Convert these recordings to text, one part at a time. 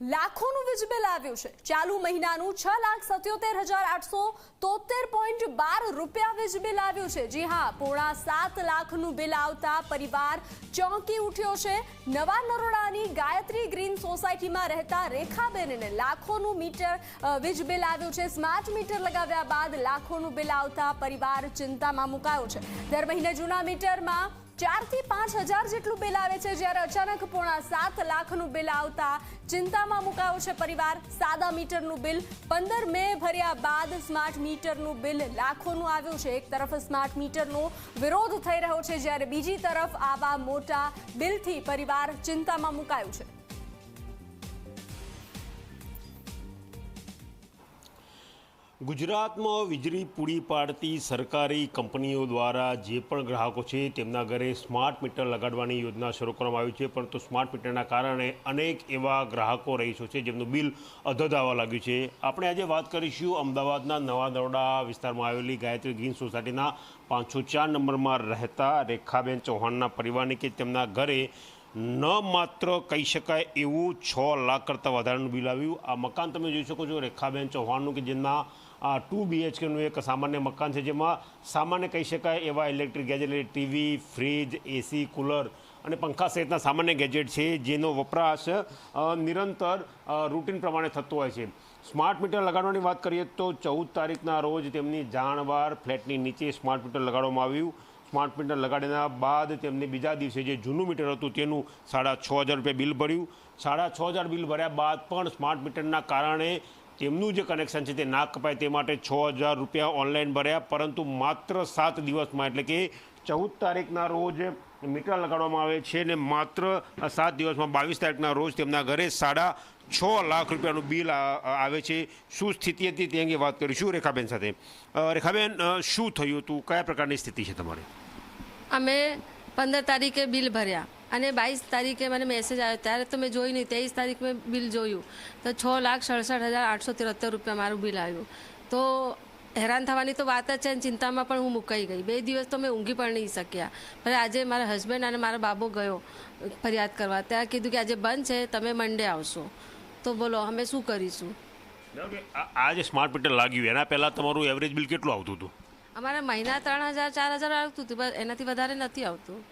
લાખોનું વીજ બિલ આવ્યું છે. ચાલુ મહિનાનું છ લાખ સત્યોતેર હજાર આઠસો તોતેર પોઈન્ટ બાર રૂપિયા વીજ બિલ આવ્યું છે. જી હા, પોણા સાત લાખનું બિલ આવતા પરિવાર ચોંકી ઉઠ્યો છે. નવા નરોડાની ગાયત્રી ગ્રીન સોસાયટીમાં રહેતા રેખાબેનને લાખોનું મીટર વીજ બિલ આવ્યું છે. સ્માર્ટ મીટર લગાવ્યા બાદ લાખોનું બિલ આવતા પરિવાર ચિંતામાં મુકાયો છે. દર મહિને જૂના મીટરમાં ચારથી પાંચ હજાર જેટલું બિલ આવે છે જ્યારે અચાનક પોણા સાત લાખનું બિલ આવતા ચિંતામાં મુકાયો છે પરિવાર. સાદા મીટરનું બિલ પંદર મે ભર્યા બાદ સ્માર્ટ મીટરનું બિલ લાખોનું આવ્યું છે. એક તરફ સ્માર્ટ મીટરનો વિરોધ થઈ રહ્યો છે જ્યારે બીજી તરફ આવા મોટા બિલથી પરિવાર ચિંતામાં મુકાયું છે. ગુજરાતમાં વીજળી પૂરી પાડતી સરકારી કંપનીઓ દ્વારા જે પણ ગ્રાહકો છે તેમના ઘરે સ્માર્ટ મીટર લગાડવાની યોજના શરૂ કરવામાં આવી છે. પરંતુ સ્માર્ટ મીટરના કારણે અનેક એવા ગ્રાહકો રહીશો છે જેમનું બિલ અધધ આવવા લાગ્યું છે. આપણે આજે વાત કરીશું અમદાવાદના નવા દરોડા વિસ્તારમાં આવેલી ગાયત્રી ગ્રીન સોસાયટીના પાંચસો ચાર નંબરમાં રહેતા રેખાબેન ચૌહાણના પરિવારની કે તેમના ઘરે ન માત્ર કહી શકાય એવું છ લાખ કરતાં વધારાનું બિલ આવ્યું. આ મકાન તમે જોઈ શકો છો, રેખાબેન ચૌહાણનું કે જેના, આ ટુ બીએચકેનું એક સામાન્ય મકાન છે, જેમાં સામાન્ય કહી શકાય એવા electric gadget, TV, fridge, AC, cooler અને પંખા સહિતના સામાન્ય ગેજેટ છે, જેનો વપરાશ નિરંતર રૂટીન પ્રમાણે થતો હોય છે. સ્માર્ટ મીટર લગાડવાની વાત કરીએ તો ચૌદ તારીખના રોજ તેમની જાણવાર ફ્લેટની નીચે સ્માર્ટ મીટર લગાડવામાં આવ્યું. સ્માર્ટ મીટર લગાડ્યા બાદ તેમને બીજા દિવસે જે જૂનું મીટર હતું તેનું સાડા છ હજાર રૂપિયા બિલ ભર્યું. સાડા છ હજાર બિલ ભર્યા બાદ પણ સ્માર્ટ મીટરના કારણે તેમનું જે કનેક્શન છે તે ના કપાય તે માટે છ હજાર રૂપિયા ઓનલાઈન ભર્યા, પરંતુ માત્ર સાત દિવસમાં, એટલે કે ચૌદ તારીખના રોજ મીટર લગાડવામાં આવે છે ને માત્ર સાત દિવસમાં બાવીસ તારીખના રોજ તેમના ઘરે સાડા છ લાખ રૂપિયાનું બિલ આવે છે. શું સ્થિતિ હતી તે અંગે વાત કરીશું રેખાબેન સાથે. રેખાબેન શું થયું હતું? કયા પ્રકારની સ્થિતિ છે તમારે? અમે પંદર તારીખે બિલ ભર્યા અને બાવીસ તારીખે મને મેસેજ આવ્યો. ત્યારે તો મેં જોઈ નહીં. ત્રેવીસ તારીખ મેં બિલ જોયું. તો છ લાખ સડસઠ હજાર આઠસો ત્રેહત્તર રૂપિયા મારું બિલ આવ્યું. તો હેરાન થવાની તો વાત જ છે અને ચિંતામાં પણ હું મુકાઈ ગઈ. બે દિવસ તો મેં ઊંઘી પણ નહીં શક્યા. પણ આજે મારા હસબન્ડ અને મારા બાબો ગયો ફરિયાદ કરવા. ત્યાં કીધું કે આજે બંધ છે તમે મંડે આવશો. તો બોલો અમે શું કરીશું? આ- જે સ્માર્ટ મીટર લાગ્યું એના પહેલાં તમારું એવરેજ બિલ કેટલું આવતું હતું? અમારે મહિના ત્રણ હજાર ચાર હજાર આવતું હતું એનાથી વધારે નથી આવતું.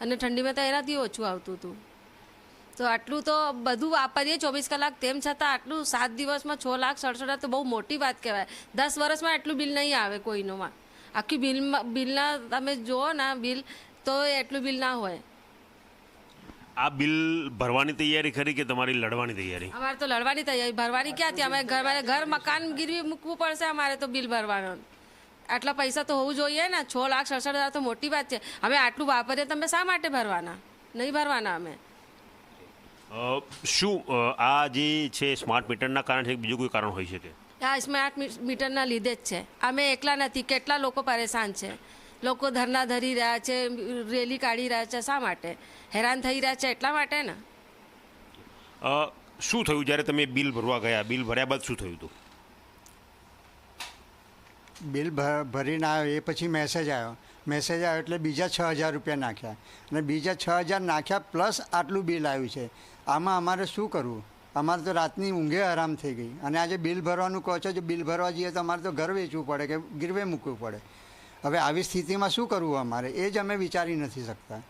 અને ઠંડીમાં તો એનાથી ઓછું આવતું હતું. તો આટલું તો બધું વાપરીએ ચોવીસ કલાક. તેમ છતાં આટલું સાત દિવસમાં છ લાખ સડસઠ તો બહુ મોટી વાત કહેવાય. દસ વર્ષમાં એટલું બિલ નહીં આવે કોઈનોમાં. આખી બિલમાં બિલના તમે જુઓ ને બિલ તો એટલું બિલ ના હોય. આ બિલ ભરવાની તૈયારી ખરી કે તમારી લડવાની તૈયારી? અમારે તો લડવાની તૈયારી. ભરવાની ક્યાંથી અમે ઘર મારે ઘર મકાન ગીરવી મૂકવું પડશે અમારે તો બિલ ભરવાનું. આટલા પૈસા તો હોવું જોઈએ ને. છ લાખ સડસઠ હજાર તો મોટી વાત છે. અમે આટલું વાપરીએ તમે શા માટે ભરવાના? નહીં ભરવાના અમે. શું આ જે છે સ્માર્ટ મીટરના કારણે છે કે બીજું કોઈ કારણ હોઈ શકે? આ સ્માર્ટ મીટરના લીધે જ છે. અમે એકલા નથી કેટલા લોકો પરેશાન છે? લોકો ધરના ધરી રહ્યા છે રેલી કાઢી રહ્યા છે શા માટે? હેરાન થઈ રહ્યા છે એટલા માટે ને? શું થયું જ્યારે તમે બિલ ભરવા ગયા? બિલ ભર્યા બાદ શું થયું હતું? બિલ ભરીને આવ્યો એ પછી મેસેજ આવ્યો. મેસેજ આવ્યો એટલે બીજા છ હજાર રૂપિયા નાખ્યા. અને બીજા છ હજાર નાખ્યા પ્લસ આટલું બિલ આવ્યું છે. આમાં અમારે શું કરવું? અમારે તો રાતની ઊંઘે આરામ થઈ ગઈ. અને આજે બિલ ભરવાનું કહો છો જો બિલ ભરવા જઈએ તો અમારે તો ઘર વેચવું પડે કે ગીરવે મૂકવું પડે. હવે આવી સ્થિતિમાં શું કરવું અમારે? એ જ અમે વિચારી નથી શકતા.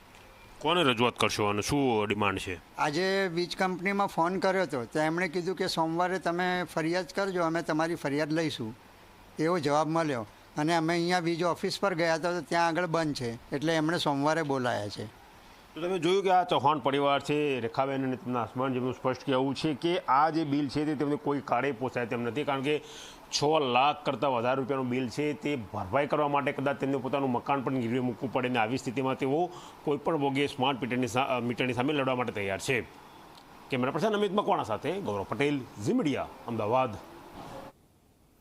કોને રજૂઆત કરશો અને શું ડિમાન્ડ છે? આજે વીજ કંપનીમાં ફોન કર્યો હતો તો એમણે કીધું કે સોમવારે તમે ફરિયાદ કરજો અમે તમારી ફરિયાદ લઈશું. એવો જવાબ મળ્યો. અને અમે અહીંયા વીજ ઓફિસ પર ગયા હતા તો ત્યાં આગળ બંધ છે. એટલે એમણે સોમવારે બોલાયા છે. તો તમે જોયું કે આ ચૌહાણ પરિવાર છે, રેખાબેન અને તેમના હસબન્ડ, જેમનું સ્પષ્ટ કહેવું છે કે આ જે બિલ છે તે તેમને કોઈ કાળે પોસાય તેમ નથી, કારણ કે છ લાખ કરતાં વધારે રૂપિયાનું બિલ છે તે ભરપાઈ કરવા માટે કદાચ તેમને પોતાનું મકાન પણ ગીરવે મૂકવું પડે ને આવી સ્થિતિમાં તેઓ કોઈપણ ભોગે સ્માર્ટ મીટરની મીટરની સામે લડવા માટે તૈયાર છે. કેમેરા પર્સન અમિત મકવાણા સાથે? ગૌરવ પટેલ ઝીમડિયા અમદાવાદ.